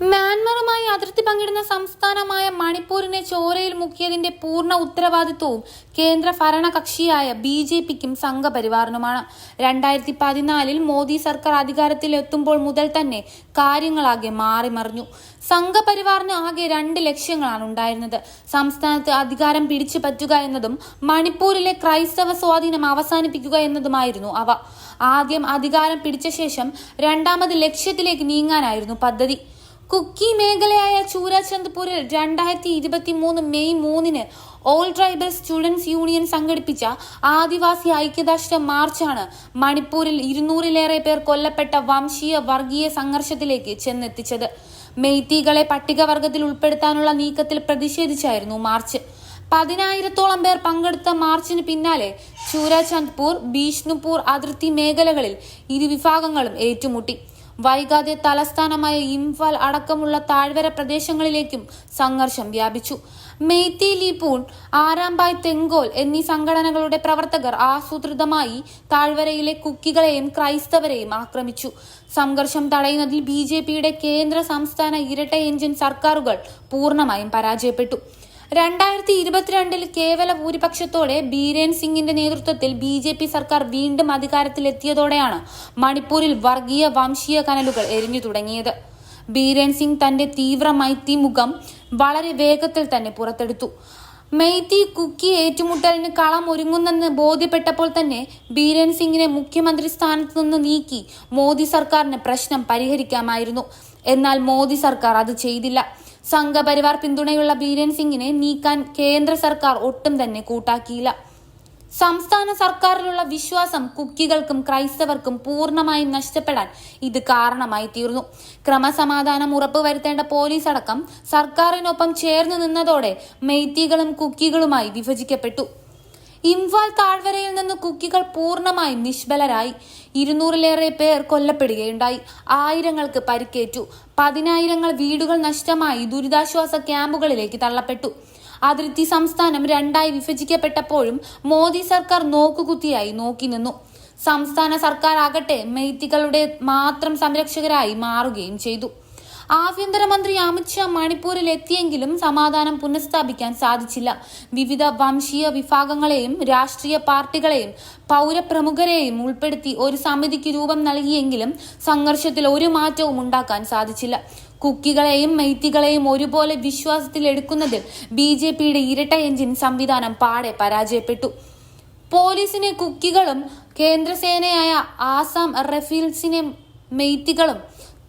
മ്യാൻമറുമായി അതിർത്തി പങ്കിടുന്ന സംസ്ഥാനമായ മണിപ്പൂരിനെ ചോരയിൽ മുക്കിയതിന്റെ പൂർണ ഉത്തരവാദിത്വവും കേന്ദ്ര ഭരണകക്ഷിയായ ബി ജെ പിക്കും സംഘപരിവാറിനുമാണ്. രണ്ടായിരത്തി പതിനാലിൽ മോദി സർക്കാർ അധികാരത്തിൽ എത്തുമ്പോൾ മുതൽ തന്നെ കാര്യങ്ങളാകെ മാറിമറിഞ്ഞു. സംഘപരിവാറിന് ആകെ രണ്ട് ലക്ഷ്യങ്ങളാണ് ഉണ്ടായിരുന്നത്. സംസ്ഥാനത്ത് അധികാരം പിടിച്ചു പറ്റുക എന്നതും മണിപ്പൂരിലെ ക്രൈസ്തവ സ്വാധീനം അവസാനിപ്പിക്കുക എന്നതുമായിരുന്നു അവ. ആദ്യം അധികാരം പിടിച്ച ശേഷം രണ്ടാമത് ലക്ഷ്യത്തിലേക്ക് നീങ്ങാനായിരുന്നു പദ്ധതി. കുക്കി മേഖലയായ ചൂരാചന്ദ്പൂരിൽ രണ്ടായിരത്തി ഇരുപത്തി മൂന്ന് മെയ് മൂന്നിന് ഓൾ ട്രൈബൽ സ്റ്റുഡൻസ് യൂണിയൻ സംഘടിപ്പിച്ച ആദിവാസി ഐക്യദാർഢ്യ മാർച്ചാണ് മണിപ്പൂരിൽ ഇരുന്നൂറിലേറെ പേർ കൊല്ലപ്പെട്ട വംശീയ വർഗീയ സംഘർഷത്തിലേക്ക് ചെന്നെത്തിച്ചത്. മെയ്ത്തികളെ പട്ടികവർഗത്തിൽ ഉൾപ്പെടുത്താനുള്ള നീക്കത്തിൽ പ്രതിഷേധിച്ചായിരുന്നു മാർച്ച്. പതിനായിരത്തോളം പേർ പങ്കെടുത്ത മാർച്ചിന് പിന്നാലെ ചൂരാചന്ദ്പൂർ ബീഷ്ണുപൂർ അതിർത്തി മേഖലകളിൽ ഇരുവിഭാഗങ്ങളും ഏറ്റുമുട്ടി. വൈകാതെ തലസ്ഥാനമായ ഇംഫാൽ അടക്കമുള്ള താഴ്വര പ്രദേശങ്ങളിലേക്കും സംഘർഷം വ്യാപിച്ചു. മെയ്തി ലീപൂൺ ആരാംബായ് തെങ്കോൽ എന്നീ സംഘടനകളുടെ പ്രവർത്തകർ ആസൂത്രിതമായി താഴ്വരയിലെ കുക്കികളെയും ക്രൈസ്തവരെയും ആക്രമിച്ചു. സംഘർഷം തടയുന്നതിൽ ബി കേന്ദ്ര സംസ്ഥാന ഇരട്ട എഞ്ചിൻ സർക്കാരുകൾ പൂർണമായും പരാജയപ്പെട്ടു. രണ്ടായിരത്തി ഇരുപത്തിരണ്ടിൽ കേവല ഭൂരിപക്ഷത്തോടെ ബീരേൻ സിംഗിന്റെ നേതൃത്വത്തിൽ ബി ജെ പി സർക്കാർ വീണ്ടും അധികാരത്തിലെത്തിയതോടെയാണ് മണിപ്പൂരിൽ വർഗീയ വംശീയ കനലുകൾ എരിഞ്ഞു തുടങ്ങിയത്. ബീരേൻ സിംഗ് തന്റെ തീവ്ര മൈത്തി മുഖം വളരെ വേഗത്തിൽ തന്നെ പുറത്തെടുത്തു. മെയ്തി കുക്കി ഏറ്റുമുട്ടലിന് കളം ഒരുങ്ങുന്നെന്ന് ബോധ്യപ്പെട്ടപ്പോൾ തന്നെ ബീരേൻ സിംഗിനെ മുഖ്യമന്ത്രി സ്ഥാനത്ത് നിന്ന് നീക്കി മോദി സർക്കാരിന് പ്രശ്നം പരിഹരിക്കാമായിരുന്നു. എന്നാൽ മോദി സർക്കാർ അത് ചെയ്തില്ല. സംഘപരിവാർ പിന്തുണയുള്ള ബീരൻ സിംഗിനെ നീക്കാൻ കേന്ദ്ര സർക്കാർ ഒട്ടും തന്നെ കൂട്ടാക്കിയില്ല. സംസ്ഥാന സർക്കാരിലുള്ള വിശ്വാസം കുക്കികൾക്കും ക്രൈസ്തവർക്കും പൂർണമായും നഷ്ടപ്പെടാൻ ഇത് കാരണമായി തീർന്നു. ക്രമസമാധാനം ഉറപ്പുവരുത്തേണ്ട പോലീസ് അടക്കം സർക്കാരിനൊപ്പം ചേർന്നു നിന്നതോടെ മെയ്ത്തികളും കുക്കികളുമായി വിഭജിക്കപ്പെട്ടു. ഇംഫാൽ താഴ്വരയിൽ നിന്ന് കുക്കികൾ പൂർണമായും നിഷ്ബലരായി. ഇരുന്നൂറിലേറെ പേർ കൊല്ലപ്പെടുകയുണ്ടായി. ആയിരങ്ങൾക്ക് പരിക്കേറ്റു. പതിനായിരങ്ങൾ വീടുകൾ നഷ്ടമായി. ദുരിതാശ്വാസ ക്യാമ്പുകളിലേക്ക് തള്ളപ്പെട്ടു. അതിർത്തി സംസ്ഥാനം രണ്ടായി വിഭജിക്കപ്പെട്ടപ്പോഴും മോദി സർക്കാർ നോക്കുകുത്തിയായി നോക്കി നിന്നു. സംസ്ഥാന സർക്കാർ ആകട്ടെ മെയ്ത്തികളുടെ മാത്രം സംരക്ഷകരായി മാറുകയും ചെയ്തു. ആഭ്യന്തരമന്ത്രി അമിത്ഷാ മണിപ്പൂരിൽ എത്തിയെങ്കിലും സമാധാനം പുനഃസ്ഥാപിക്കാൻ സാധിച്ചില്ല. വിവിധ വംശീയ വിഭാഗങ്ങളെയും രാഷ്ട്രീയ പാർട്ടികളെയും പൗരപ്രമുഖരെയും ഉൾപ്പെടുത്തി ഒരു സമിതിക്ക് രൂപം നൽകിയെങ്കിലും സംഘർഷത്തിൽ ഒരു മാറ്റവും ഉണ്ടാക്കാൻ സാധിച്ചില്ല. കുക്കികളെയും മെയ്ത്തികളെയും ഒരുപോലെ വിശ്വാസത്തിൽ എടുക്കുന്നതിൽ ബി ജെ പിയുടെ ഇരട്ട എഞ്ചിൻ സംവിധാനം പാടെ പരാജയപ്പെട്ടു. പോലീസിനെ കുക്കികളും കേന്ദ്രസേനയായ ആസാം റഫീൽസിനെ മെയ്ത്തികളും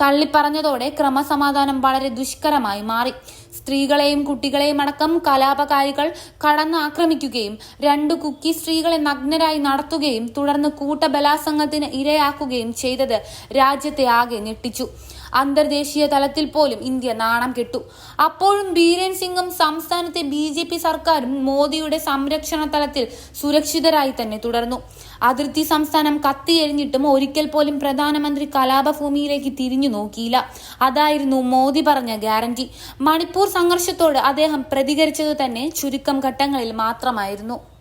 തള്ളിപ്പറഞ്ഞതോടെ ക്രമസമാധാനം വളരെ ദുഷ്കരമായി മാറി. സ്ത്രീകളെയും കുട്ടികളെയും അടക്കം കലാപകാരികൾ കടന്നാക്രമിക്കുകയും രണ്ടു കുക്കി സ്ത്രീകളെ നഗ്നരായി നടത്തുകയും തുടർന്ന് കൂട്ടബലാസംഗത്തിന് ഇരയാക്കുകയും ചെയ്തത് രാജ്യത്തെ ആകെ ഞെട്ടിച്ചു. അന്തർദേശീയ തലത്തിൽ പോലും ഇന്ത്യ നാണം കെട്ടു. അപ്പോഴും ബീരൻ സിംഗും സംസ്ഥാനത്തെ ബി ജെ പി സർക്കാരും മോദിയുടെ സംരക്ഷണ തലത്തിൽ സുരക്ഷിതരായി തന്നെ തുടർന്നു. അതിർത്തി സംസ്ഥാനം കത്തിയെരിഞ്ഞിട്ടും ഒരിക്കൽ പോലും പ്രധാനമന്ത്രി കലാപഭൂമിയിലേക്ക് തിരിഞ്ഞു നോക്കിയില്ല. അതായിരുന്നു മോദി പറഞ്ഞ ഗ്യാരണ്ടി. മണിപ്പൂർ സംഘർഷത്തോട് അദ്ദേഹം പ്രതികരിച്ചത് തന്നെ ചുരുക്കം ഘട്ടങ്ങളിൽ മാത്രമായിരുന്നു.